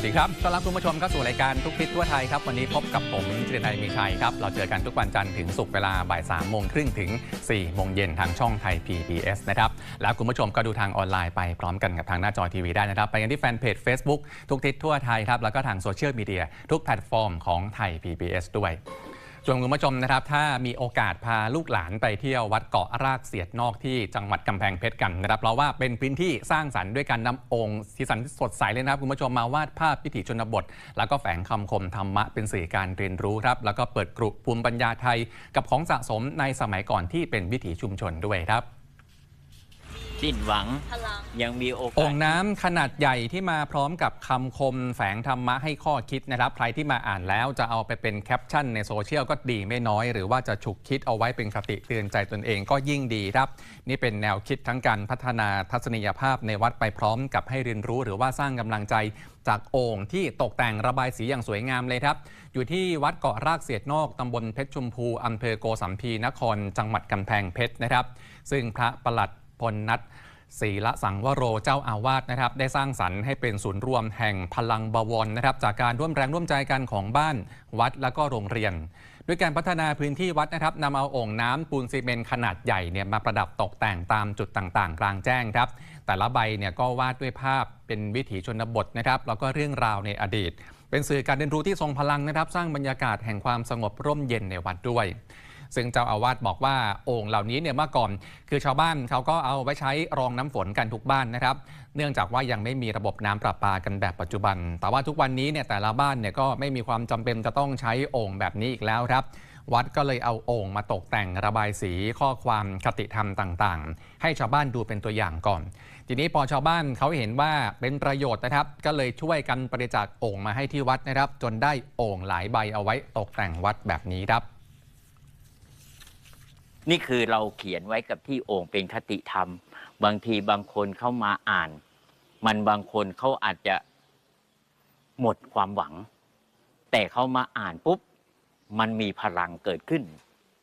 วัสดีครับต้อนรับคุณผู้ชมเข้าสู่รายการทุกทิศทั่วไทยครับ วันนี้พบกับผมจิรนัยมีชัยครับ เราเจอกันทุกวันจันทร์ถึงศุกร์เวลาบ่ายสามโมงครึ่งถึง4โมงเย็นทางช่องไทย PBS นะครับ แล้วคุณผู้ชมก็ดูทางออนไลน์ไปพร้อมกันกับทางหน้าจอทีวีได้นะครับ ไปกันที่แฟนเพจ Facebook ทุกทิศทั่วไทยครับ แล้วก็ทางโซเชียลมีเดียทุกแพลตฟอร์มของไทย PBS ด้วย ชวนคุณผู้ชมนะครับ ถ้ามีโอกาสพาลูกหลานไปเที่ยววัดเกาะรากเสียดนอกที่จังหวัดกำแพงเพชรกันนะครับเพราะว่าเป็นพื้นที่สร้างสรรค์ด้วยการนำองค์สีสันสดใสเลยนะครับคุณผู้ชมมาวาดภาพพิถีชนบท แล้วก็แฝงคำคมธรรมะเป็นสื่อการเรียนรู้ครับแล้วก็เปิดกรุภูมิปัญญาไทย กับของสะสมในสมัยก่อนที่เป็นวิถีชุมชนด้วยครับ สิ้นหวัง พลัง ยังมีโอกาโอ่สงน้ำขนาดใหญ่ที่มาพร้อมกับคำคมแฝงธรรมะให้ข้อคิดนะครับ ใครที่มาอ่านแล้วจะเอาไปเป็นแคปชั่นในโซเชียลก็ดีไม่น้อย หรือว่าจะฉุกคิดเอาไว้เป็นคติเตือนใจตนเองก็ยิ่งดีครับ นี่เป็นแนวคิดทั้งการพัฒนาทัศนียภาพในวัดไปพร้อมกับให้เรียนรู้ หรือว่าสร้างกำลังใจจากโอ่งที่ตกแต่งระบายสีอย่างสวยงามเลยครับ อยู่ที่วัดเกาะรากเสียดนอกตำบลเพชรชุมพูอำเภอโกสัมพีนคร จังหวัดกำแพงเพชรนะครับ ซึ่งพระประหลัด พลนัทศรีละสังวโรเจ้าอาวาสนะครับ ได้สร้างสรรค์ให้เป็นศูนย์รวมแห่งพลังบวรนะครับ จากการร่วมแรงร่วมใจกันของบ้านวัดและก็โรงเรียน ด้วยการพัฒนาพื้นที่วัดนะครับนำเอาโอ่งน้ำปูนซีเมนต์ขนาดใหญ่เนี่ยมาประดับตกแต่งตามจุดต่างๆ กลางแจ้งครับ แต่ละใบเนี่ยก็วาดด้วยภาพเป็นวิถีชนบทนะครับแล้วก็เรื่องราวในอดีต เป็นสื่อการเรียนรู้ที่ทรงพลังนะครับ สร้างบรรยากาศแห่งความสงบร่มเย็นในวัดด้วย ซึ่งเจ้าอาวาสบอกว่าโอ่งเหล่านี้เนี่ยเมื่อก่อน คือชาวบ้านเขาก็เอาไว้ใช้รองน้ำฝนกันทุกบ้านนะครับ เนื่องจากว่ายังไม่มีระบบน้ำประปากันแบบปัจจุบัน แต่ว่าทุกวันนี้เนี่ยแต่ละบ้านเนี่ยก็ไม่มีความจำเป็นจะต้องใช้โอ่งแบบนี้อีกแล้วครับวัดก็เลยเอาโอ่งมาตกแต่งระบายสีข้อความคติธรรมต่างๆ ให้ชาวบ้านดูเป็นตัวอย่างก่อน ทีนี้พอชาวบ้านเขาเห็นว่าเป็นประโยชน์นะครับ ก็เลยช่วยกันบริจาคโอ่งมาให้ที่วัดนะครับ จนได้โอ่งหลายใบเอาไว้ตกแต่งวัดแบบนี้ครับ นี่คือเราเขียนไว้กับที่โอ่งเป็นคติธรรม บางทีบางคนเข้ามาอ่าน มันบางคนเขาอาจจะหมดความหวัง แต่เขามาอ่านปุ๊บ มันมีพลังเกิดขึ้น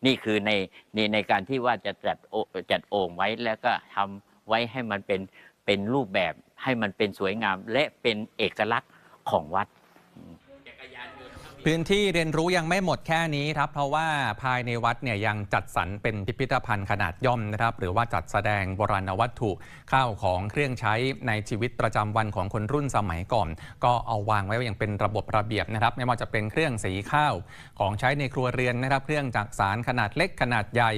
นี่คือในในในการที่ว่าจะจัดโอจัดโอ่งไว้แล้วก็ทำไว้ให้มันเป็นเป็นรูปแบบให้มันเป็นสวยงามและเป็นเอกลักษณ์ของวัด พื้นที่เรียนรู้ยังไม่หมดแค่นี้ครับ เพราะว่าภายในวัดเนี่ยยังจัดสรรเป็นพิพิธภัณฑ์ขนาดย่อมนะครับ หรือว่าจัดแสดงโบราณวัตถุข้าวของเครื่องใช้ในชีวิตประจำวันของคนรุ่นสมัยก่อน ก็เอาวางไว้อย่างเป็นระบบระเบียบนะครับ ไม่ว่าจะเป็นเครื่องสีข้าวของใช้ในครัวเรือนนะครับ เครื่องจักสารขนาดเล็กขนาดใหญ่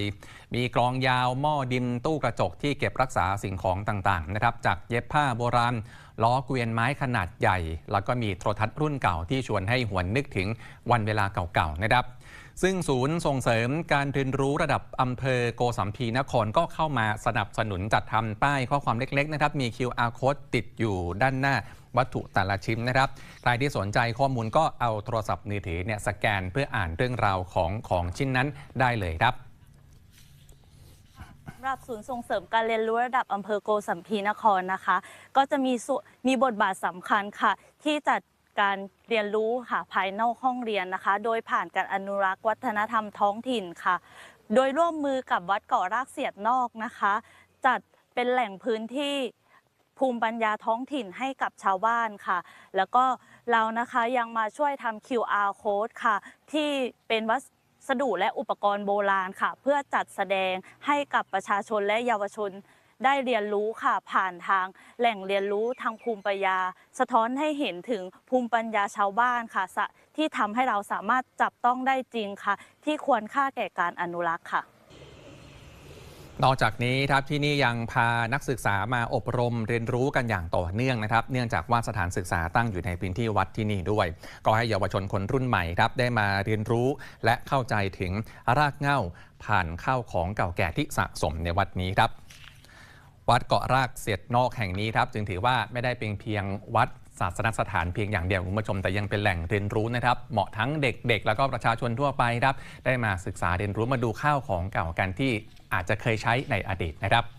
มีกรองยาวหม้อดินตู้กระจกที่เก็บรักษาสิ่งของต่างๆนะครับจากเย็บผ้าโบราณ ล้อเกวียนไม้ขนาดใหญ่ แล้วก็มีโทรทัศน์รุ่นเก่าที่ชวนให้หวนนึกถึงวันเวลาเก่าๆนะครับ ซึ่งศูนย์ส่งเสริมการเรียนรู้ระดับอำเภอโกสัมพีนครก็เข้ามาสนับสนุนจัดทำป้ายข้อความเล็กๆนะครับมี QR code ติดอยู่ด้านหน้าวัตถุแต่ละชิ้นนะครับใครที่สนใจข้อมูลก็เอาโทรศัพท์มือถือเนี่ยสแกนเพื่ออ่านเรื่องราวของของชิ้นนั้นได้เลยครับ สำหรับศูนย์ส่งเสริมการเรียนรู้ระดับอำเภอโกสัมพีนครนะคะ ก็จะมีส่วนมีบทบาทสำคัญค่ะ ที่จัดการเรียนรู้ค่ะภายนอกห้องเรียนนะคะ โดยผ่านการอนุรักษ์วัฒนธรรมท้องถิ่นค่ะ โดยร่วมมือกับวัดเกาะรากเสียดนอกนะคะ จัดเป็นแหล่งพื้นที่ภูมิปัญญาท้องถิ่นให้กับชาวบ้านค่ะ แล้วก็เรานะคะยังมาช่วยทำ QR code ค่ะ ที่เป็นวั สดุและอุปกรณ์โบราณค่ะ เพื่อจัดแสดงให้กับประชาชนและเยาวชนได้เรียนรู้ค่ะผ่านทางแหล่งเรียนรู้ทางภูมิปัญญา สะท้อนให้เห็นถึงภูมิปัญญาชาวบ้านค่ะสะที่ทำให้เราสามารถจับต้องได้จริงค่ะ ที่ควรค่าแก่การอนุรักษ์ค่ะ นอกจากนี้ครับที่นี่ยังพานักศึกษามาอบรมเรียนรู้กันอย่างต่อเนื่องนะครับ เนื่องจากว่าสถานศึกษาตั้งอยู่ในพื้นที่วัดที่นี่ด้วย ก็ให้เยาวชนคนรุ่นใหม่ครับได้มาเรียนรู้และเข้าใจถึงรากเหง้าผ่านข้าวของเก่าแก่ที่สะสมในวัดนี้ครับ วัดเกาะรากเสียดนอกแห่งนี้ครับ จึงถือว่าไม่ได้เป็นเพียงวัด ศาสนสถานเพียงอย่างเดียวคุณผู้ชมแต่ยังเป็นแหล่งเรียนรู้นะครับ เหมาะทั้งเด็ก ๆ แล้วก็ประชาชนทั่วไปครับ ได้มาศึกษาเรียนรู้มาดูข้าวของเก่ากันที่อาจจะเคยใช้ในอดีตนะครับ